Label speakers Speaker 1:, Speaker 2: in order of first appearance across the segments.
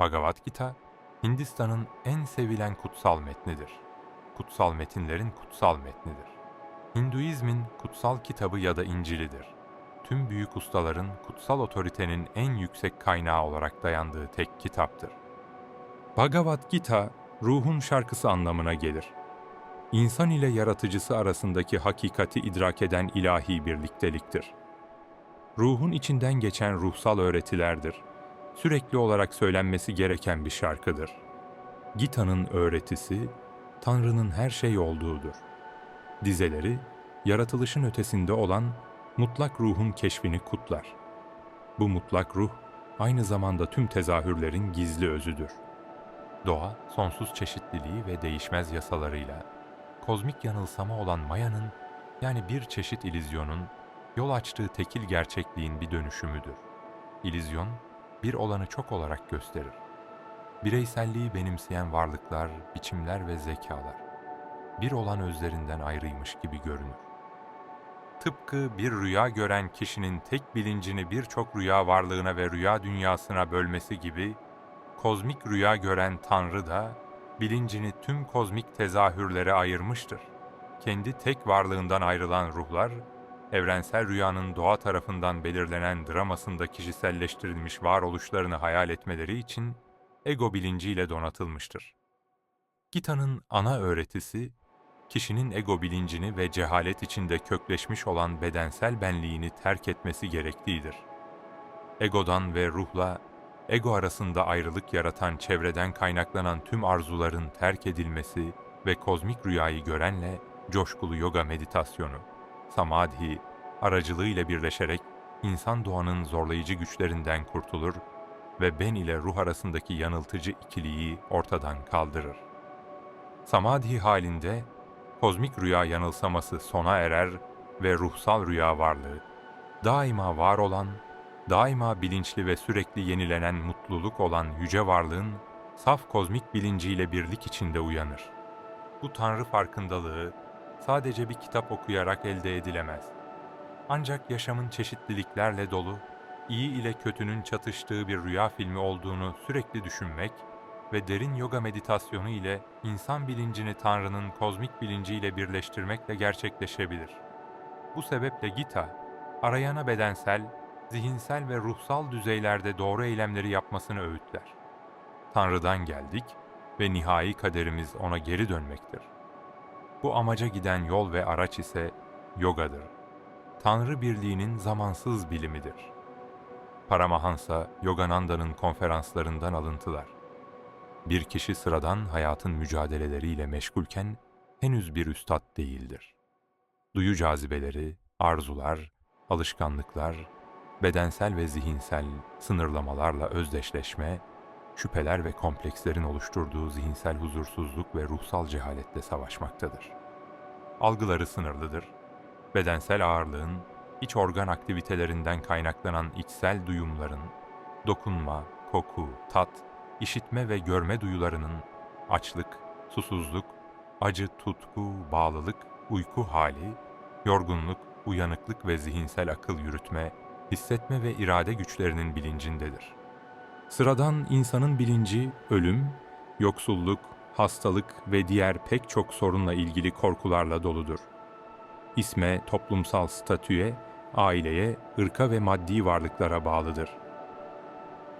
Speaker 1: Bhagavad Gita, Hindistan'ın en sevilen kutsal metnidir. Kutsal metinlerin kutsal metnidir. Hinduizmin kutsal kitabı ya da İncil'idir. Tüm büyük ustaların kutsal otoritenin en yüksek kaynağı olarak dayandığı tek kitaptır. Bhagavad Gita, ruhun şarkısı anlamına gelir. İnsan ile yaratıcısı arasındaki hakikati idrak eden ilahi birlikteliktir. Ruhun içinden geçen ruhsal öğretilerdir. Sürekli olarak söylenmesi gereken bir şarkıdır. Gita'nın öğretisi, Tanrı'nın her şey olduğudur. Dizeleri, yaratılışın ötesinde olan mutlak ruhun keşfini kutlar. Bu mutlak ruh, aynı zamanda tüm tezahürlerin gizli özüdür. Doğa, sonsuz çeşitliliği ve değişmez yasalarıyla, kozmik yanılsama olan Maya'nın, yani bir çeşit ilizyonun, yol açtığı tekil gerçekliğin bir dönüşümüdür. İllüzyon, bir olanı çok olarak gösterir. Bireyselliği benimseyen varlıklar, biçimler ve zekalar, bir olan özlerinden ayrıymış gibi görünür. Tıpkı bir rüya gören kişinin tek bilincini birçok rüya varlığına ve rüya dünyasına bölmesi gibi, kozmik rüya gören Tanrı da bilincini tüm kozmik tezahürlere ayırmıştır. Kendi tek varlığından ayrılan ruhlar, evrensel rüyanın doğa tarafından belirlenen dramasında kişiselleştirilmiş varoluşlarını hayal etmeleri için ego bilinciyle donatılmıştır. Gita'nın ana öğretisi, kişinin ego bilincini ve cehalet içinde kökleşmiş olan bedensel benliğini terk etmesi gerektiğidir. Egodan ve ruhla, ego arasında ayrılık yaratan çevreden kaynaklanan tüm arzuların terk edilmesi ve kozmik rüyayı görenle coşkulu yoga meditasyonu, samadhi, aracılığıyla birleşerek insan doğanın zorlayıcı güçlerinden kurtulur ve ben ile ruh arasındaki yanıltıcı ikiliği ortadan kaldırır. Samadhi halinde kozmik rüya yanılsaması sona erer ve ruhsal rüya varlığı, daima var olan, daima bilinçli ve sürekli yenilenen mutluluk olan yüce varlığın saf kozmik bilinciyle birlik içinde uyanır. Bu tanrı farkındalığı sadece bir kitap okuyarak elde edilemez. Ancak yaşamın çeşitliliklerle dolu, iyi ile kötünün çatıştığı bir rüya filmi olduğunu sürekli düşünmek ve derin yoga meditasyonu ile insan bilincini Tanrı'nın kozmik bilinciyle birleştirmekle gerçekleşebilir. Bu sebeple Gita, arayana bedensel, zihinsel ve ruhsal düzeylerde doğru eylemleri yapmasını öğütler. Tanrı'dan geldik ve nihai kaderimiz ona geri dönmektir. Bu amaca giden yol ve araç ise yogadır. Tanrı birliğinin zamansız bilimidir. Paramahansa Yogananda'nın konferanslarından alıntılar. Bir kişi sıradan hayatın mücadeleleriyle meşgulken henüz bir üstad değildir. Duyu cazibeleri, arzular, alışkanlıklar, bedensel ve zihinsel sınırlamalarla özdeşleşme, şüpheler ve komplekslerin oluşturduğu zihinsel huzursuzluk ve ruhsal cehaletle savaşmaktadır. Algıları sınırlıdır. Bedensel ağırlığın, iç organ aktivitelerinden kaynaklanan içsel duyumların, dokunma, koku, tat, işitme ve görme duyularının açlık, susuzluk, acı, tutku, bağlılık, uyku hali, yorgunluk, uyanıklık ve zihinsel akıl yürütme, hissetme ve irade güçlerinin bilincindedir. Sıradan insanın bilinci ölüm, yoksulluk, hastalık ve diğer pek çok sorunla ilgili korkularla doludur. İsme, toplumsal statüye, aileye, ırka ve maddi varlıklara bağlıdır.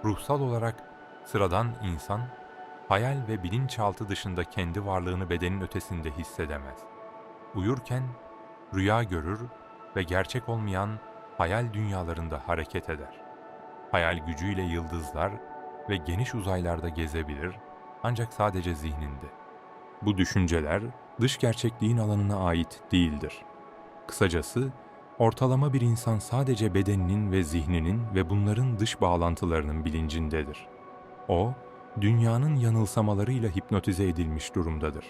Speaker 1: Ruhsal olarak sıradan insan, hayal ve bilinçaltı dışında kendi varlığını bedenin ötesinde hissedemez. Uyurken rüya görür ve gerçek olmayan hayal dünyalarında hareket eder. Hayal gücüyle yıldızlar ve geniş uzaylarda gezebilir ancak sadece zihninde. Bu düşünceler dış gerçekliğin alanına ait değildir. Kısacası ortalama bir insan sadece bedeninin ve zihninin ve bunların dış bağlantılarının bilincindedir. O, dünyanın yanılsamalarıyla hipnotize edilmiş durumdadır.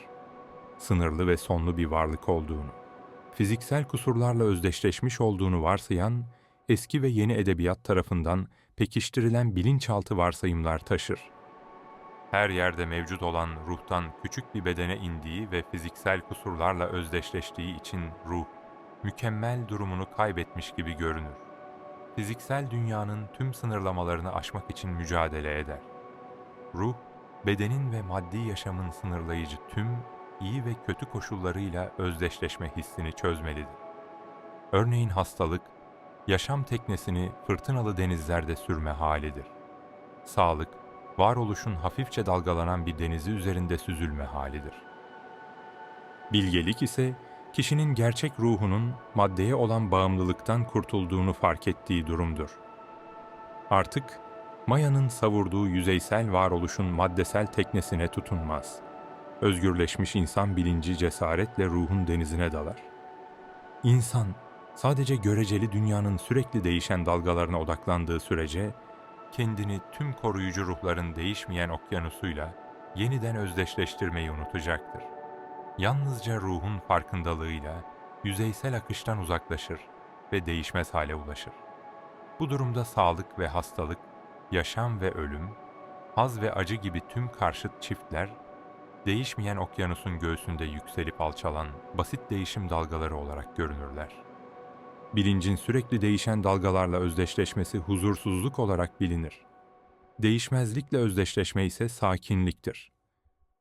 Speaker 1: Sınırlı ve sonlu bir varlık olduğunu, fiziksel kusurlarla özdeşleşmiş olduğunu varsayan, eski ve yeni edebiyat tarafından pekiştirilen bilinçaltı varsayımlar taşır. Her yerde mevcut olan ruhtan küçük bir bedene indiği ve fiziksel kusurlarla özdeşleştiği için ruh, mükemmel durumunu kaybetmiş gibi görünür. Fiziksel dünyanın tüm sınırlamalarını aşmak için mücadele eder. Ruh, bedenin ve maddi yaşamın sınırlayıcı tüm iyi ve kötü koşullarıyla özdeşleşme hissini çözmelidir. Örneğin hastalık, yaşam teknesini fırtınalı denizlerde sürme halidir. Sağlık, varoluşun hafifçe dalgalanan bir denizi üzerinde süzülme halidir. Bilgelik ise kişinin gerçek ruhunun maddeye olan bağımlılıktan kurtulduğunu fark ettiği durumdur. Artık Maya'nın savurduğu yüzeysel varoluşun maddesel teknesine tutunmaz. Özgürleşmiş insan bilinci cesaretle ruhun denizine dalar. İnsan sadece göreceli dünyanın sürekli değişen dalgalarına odaklandığı sürece kendini tüm koruyucu ruhların değişmeyen okyanusuyla yeniden özdeşleştirmeyi unutacaktır. Yalnızca ruhun farkındalığıyla yüzeysel akıştan uzaklaşır ve değişmez hale ulaşır. Bu durumda sağlık ve hastalık, yaşam ve ölüm, haz ve acı gibi tüm karşıt çiftler, değişmeyen okyanusun göğsünde yükselip alçalan basit değişim dalgaları olarak görünürler. Bilincin sürekli değişen dalgalarla özdeşleşmesi huzursuzluk olarak bilinir. Değişmezlikle özdeşleşme ise sakinliktir.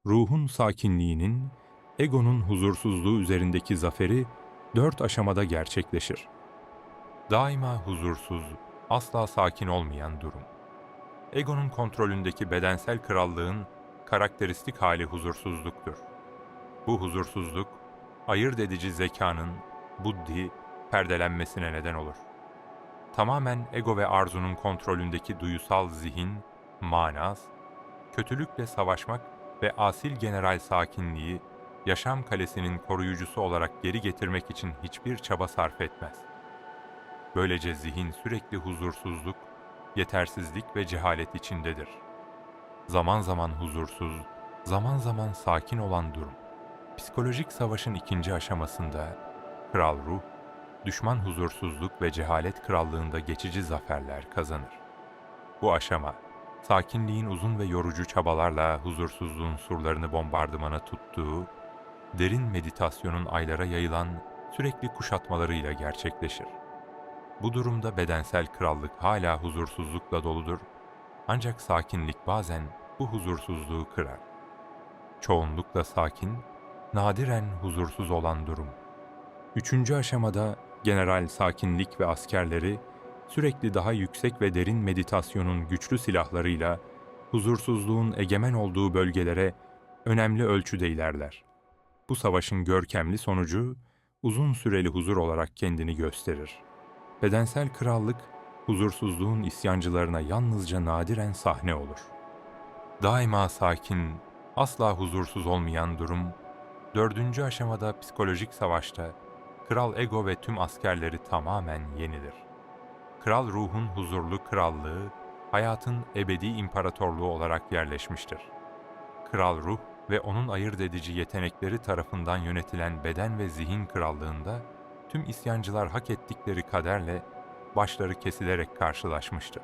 Speaker 1: Ruhun sakinliğinin, egonun huzursuzluğu üzerindeki zaferi dört aşamada gerçekleşir. Daima huzursuz, asla sakin olmayan durum. Egonun kontrolündeki bedensel krallığın karakteristik hali huzursuzluktur. Bu huzursuzluk, ayırt edici zekanın, buddhi, perdelenmesine neden olur. Tamamen ego ve arzunun kontrolündeki duyusal zihin, manaz, kötülükle savaşmak ve asil general sakinliği, yaşam kalesinin koruyucusu olarak geri getirmek için hiçbir çaba sarf etmez. Böylece zihin sürekli huzursuzluk, yetersizlik ve cehalet içindedir. Zaman zaman huzursuz, zaman zaman sakin olan durum. Psikolojik savaşın ikinci aşamasında kral ruh, düşman huzursuzluk ve cehalet krallığında geçici zaferler kazanır. Bu aşama, sakinliğin uzun ve yorucu çabalarla huzursuzluğun surlarını bombardımana tuttuğu, derin meditasyonun aylara yayılan sürekli kuşatmalarıyla gerçekleşir. Bu durumda bedensel krallık hala huzursuzlukla doludur, ancak sakinlik bazen bu huzursuzluğu kırar. Çoğunlukla sakin, nadiren huzursuz olan durum. Üçüncü aşamada general sakinlik ve askerleri sürekli daha yüksek ve derin meditasyonun güçlü silahlarıyla huzursuzluğun egemen olduğu bölgelere önemli ölçüde ilerler. Bu savaşın görkemli sonucu uzun süreli huzur olarak kendini gösterir. Bedensel krallık huzursuzluğun isyancılarına yalnızca nadiren sahne olur. Daima sakin, asla huzursuz olmayan durum, dördüncü aşamada psikolojik savaşta kral ego ve tüm askerleri tamamen yenilir. Kral ruhun huzurlu krallığı, hayatın ebedi imparatorluğu olarak yerleşmiştir. Kral ruh ve onun ayırt edici yetenekleri tarafından yönetilen beden ve zihin krallığında tüm isyancılar hak ettikleri kaderle başları kesilerek karşılaşmıştır.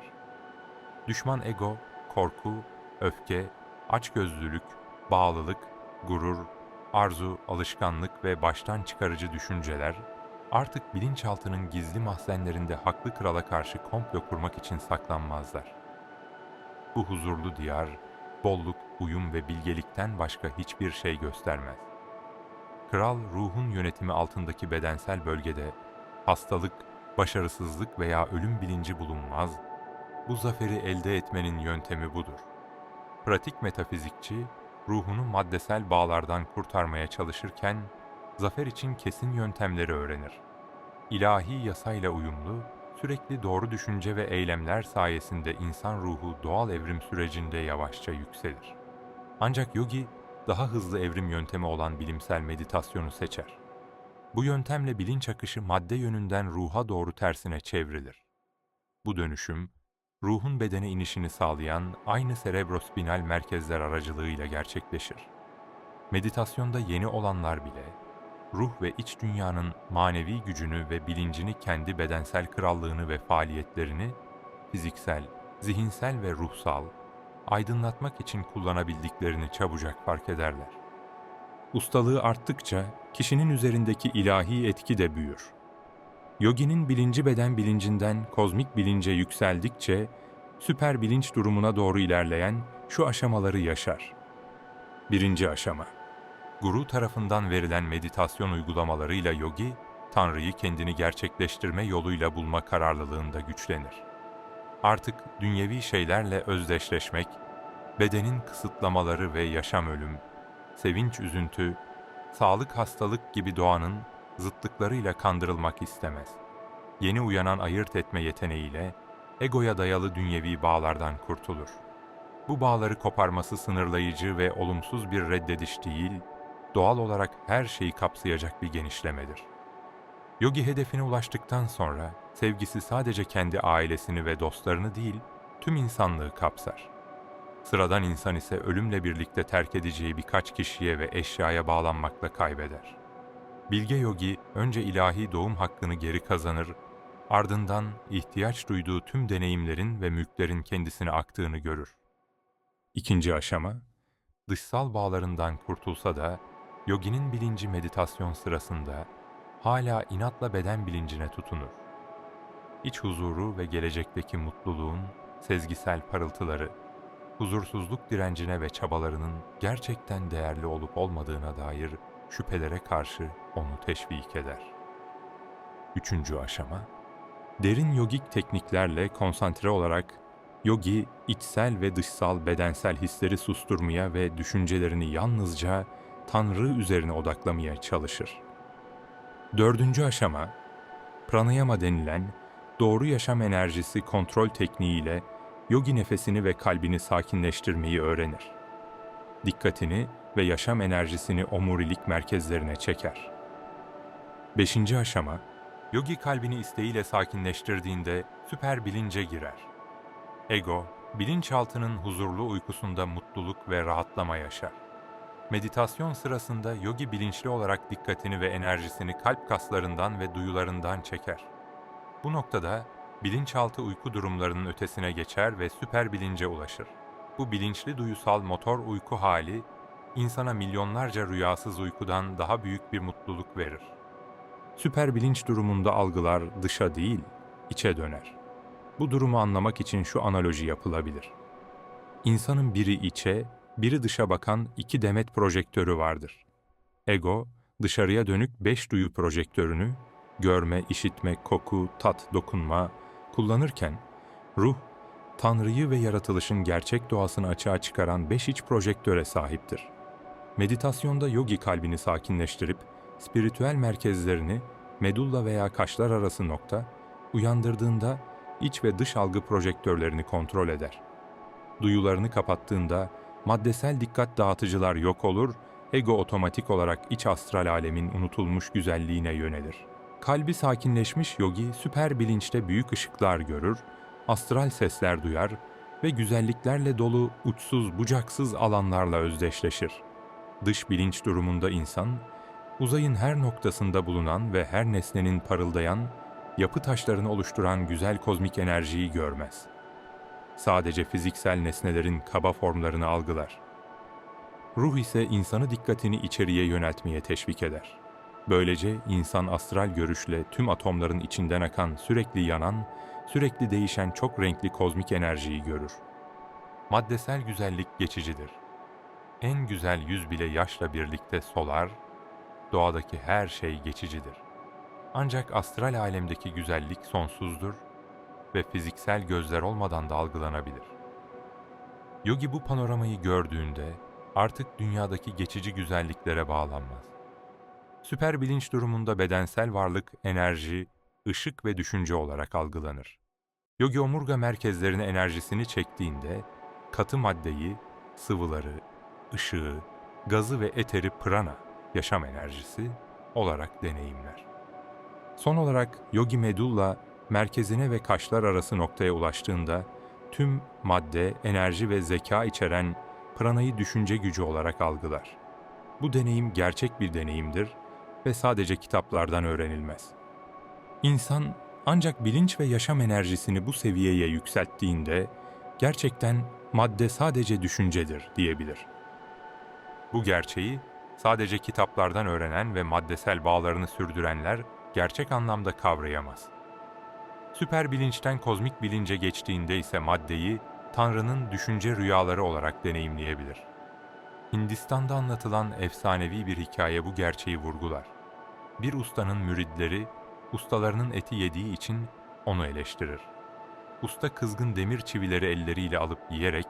Speaker 1: Düşman ego, korku, öfke, açgözlülük, bağlılık, gurur, arzu, alışkanlık ve baştan çıkarıcı düşünceler artık bilinçaltının gizli mahzenlerinde haklı krala karşı komplo kurmak için saklanmazlar. Bu huzurlu diyar, bolluk, uyum ve bilgelikten başka hiçbir şey göstermez. Kral ruhun yönetimi altındaki bedensel bölgede hastalık, başarısızlık veya ölüm bilinci bulunmaz, bu zaferi elde etmenin yöntemi budur. Pratik metafizikçi, ruhunu maddesel bağlardan kurtarmaya çalışırken, zafer için kesin yöntemleri öğrenir. İlahi yasayla uyumlu, sürekli doğru düşünce ve eylemler sayesinde insan ruhu doğal evrim sürecinde yavaşça yükselir. Ancak yogi, daha hızlı evrim yöntemi olan bilimsel meditasyonu seçer. Bu yöntemle bilinç akışı madde yönünden ruha doğru tersine çevrilir. Bu dönüşüm, ruhun bedene inişini sağlayan aynı serebrospinal merkezler aracılığıyla gerçekleşir. Meditasyonda yeni olanlar bile, ruh ve iç dünyanın manevi gücünü ve bilincini kendi bedensel krallığını ve faaliyetlerini, fiziksel, zihinsel ve ruhsal, aydınlatmak için kullanabildiklerini çabucak fark ederler. Ustalığı arttıkça kişinin üzerindeki ilahi etki de büyür. Yoginin bilinci beden bilincinden kozmik bilince yükseldikçe süper bilinç durumuna doğru ilerleyen şu aşamaları yaşar. Birinci aşama. Guru tarafından verilen meditasyon uygulamalarıyla yogi, Tanrı'yı kendini gerçekleştirme yoluyla bulma kararlılığında güçlenir. Artık dünyevi şeylerle özdeşleşmek, bedenin kısıtlamaları ve yaşam ölüm, sevinç üzüntü, sağlık hastalık gibi doğanın zıtlıklarıyla kandırılmak istemez. Yeni uyanan ayırt etme yeteneğiyle egoya dayalı dünyevi bağlardan kurtulur. Bu bağları koparması sınırlayıcı ve olumsuz bir reddediş değil, doğal olarak her şeyi kapsayacak bir genişlemedir. Yogi hedefine ulaştıktan sonra sevgisi sadece kendi ailesini ve dostlarını değil, tüm insanlığı kapsar. Sıradan insan ise ölümle birlikte terk edeceği birkaç kişiye ve eşyaya bağlanmakla kaybeder. Bilge yogi önce ilahi doğum hakkını geri kazanır, ardından ihtiyaç duyduğu tüm deneyimlerin ve mülklerin kendisine aktığını görür. İkinci aşama, dışsal bağlarından kurtulsa da yoginin bilinci meditasyon sırasında hala inatla beden bilincine tutunur. İç huzuru ve gelecekteki mutluluğun sezgisel parıltıları, huzursuzluk direncine ve çabalarının gerçekten değerli olup olmadığına dair şüphelere karşı onu teşvik eder. Üçüncü aşama, derin yogik tekniklerle konsantre olarak yogi içsel ve dışsal bedensel hisleri susturmaya ve düşüncelerini yalnızca Tanrı üzerine odaklamaya çalışır. Dördüncü aşama, pranayama denilen doğru yaşam enerjisi kontrol tekniğiyle yogi nefesini ve kalbini sakinleştirmeyi öğrenir. Dikkatini ve yaşam enerjisini omurilik merkezlerine çeker. Beşinci aşama, yogi kalbini isteğiyle sakinleştirdiğinde süper bilince girer. Ego, bilinçaltının huzurlu uykusunda mutluluk ve rahatlama yaşar. Meditasyon sırasında yogi bilinçli olarak dikkatini ve enerjisini kalp kaslarından ve duyularından çeker. Bu noktada bilinçaltı uyku durumlarının ötesine geçer ve süper bilince ulaşır. Bu bilinçli duyusal motor uyku hali, insana milyonlarca rüyasız uykudan daha büyük bir mutluluk verir. Süper bilinç durumunda algılar dışa değil, içe döner. Bu durumu anlamak için şu analoji yapılabilir. İnsanın biri içe, biri dışa bakan iki demet projektörü vardır. Ego, dışarıya dönük beş duyu projektörünü, görme, işitme, koku, tat, dokunma kullanırken, ruh, Tanrı'yı ve yaratılışın gerçek doğasını açığa çıkaran beş iç projektöre sahiptir. Meditasyonda yogi kalbini sakinleştirip, spiritüel merkezlerini, medulla veya kaşlar arası nokta, uyandırdığında iç ve dış algı projektörlerini kontrol eder. Duyularını kapattığında maddesel dikkat dağıtıcılar yok olur, ego otomatik olarak iç astral alemin unutulmuş güzelliğine yönelir. Kalbi sakinleşmiş yogi süper bilinçte büyük ışıklar görür, astral sesler duyar ve güzelliklerle dolu uçsuz bucaksız alanlarla özdeşleşir. Dış bilinç durumunda insan, uzayın her noktasında bulunan ve her nesnenin parıldayan, yapı taşlarını oluşturan güzel kozmik enerjiyi görmez. Sadece fiziksel nesnelerin kaba formlarını algılar. Ruh ise insanı dikkatini içeriye yöneltmeye teşvik eder. Böylece insan astral görüşle tüm atomların içinden akan, sürekli yanan, sürekli değişen çok renkli kozmik enerjiyi görür. Maddesel güzellik geçicidir. En güzel yüz bile yaşla birlikte solar, doğadaki her şey geçicidir. Ancak astral alemdeki güzellik sonsuzdur ve fiziksel gözler olmadan da algılanabilir. Yogi bu panoramayı gördüğünde artık dünyadaki geçici güzelliklere bağlanmaz. Süper bilinç durumunda bedensel varlık, enerji, ışık ve düşünce olarak algılanır. Yogi omurga merkezlerine enerjisini çektiğinde katı maddeyi, sıvıları, ışığı, gazı ve eteri prana, yaşam enerjisi olarak deneyimler. Son olarak Yogi Medulla merkezine ve kaşlar arası noktaya ulaştığında tüm madde, enerji ve zeka içeren pranayı düşünce gücü olarak algılar. Bu deneyim gerçek bir deneyimdir ve sadece kitaplardan öğrenilmez. İnsan ancak bilinç ve yaşam enerjisini bu seviyeye yükselttiğinde gerçekten madde sadece düşüncedir diyebilir. Bu gerçeği sadece kitaplardan öğrenen ve maddesel bağlarını sürdürenler gerçek anlamda kavrayamaz. Süper bilinçten kozmik bilince geçtiğinde ise maddeyi Tanrı'nın düşünce rüyaları olarak deneyimleyebilir. Hindistan'da anlatılan efsanevi bir hikaye bu gerçeği vurgular. Bir ustanın müridleri, ustalarının eti yediği için onu eleştirir. Usta kızgın demir çivileri elleriyle alıp yiyerek,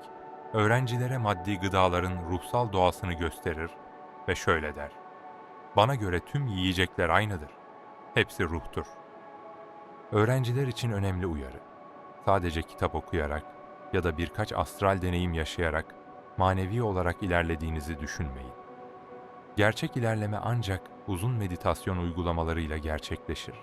Speaker 1: öğrencilere maddi gıdaların ruhsal doğasını gösterir ve şöyle der. Bana göre tüm yiyecekler aynıdır. Hepsi ruhtur. Öğrenciler için önemli uyarı. Sadece kitap okuyarak ya da birkaç astral deneyim yaşayarak manevi olarak ilerlediğinizi düşünmeyin. Gerçek ilerleme ancak uzun meditasyon uygulamalarıyla gerçekleşir.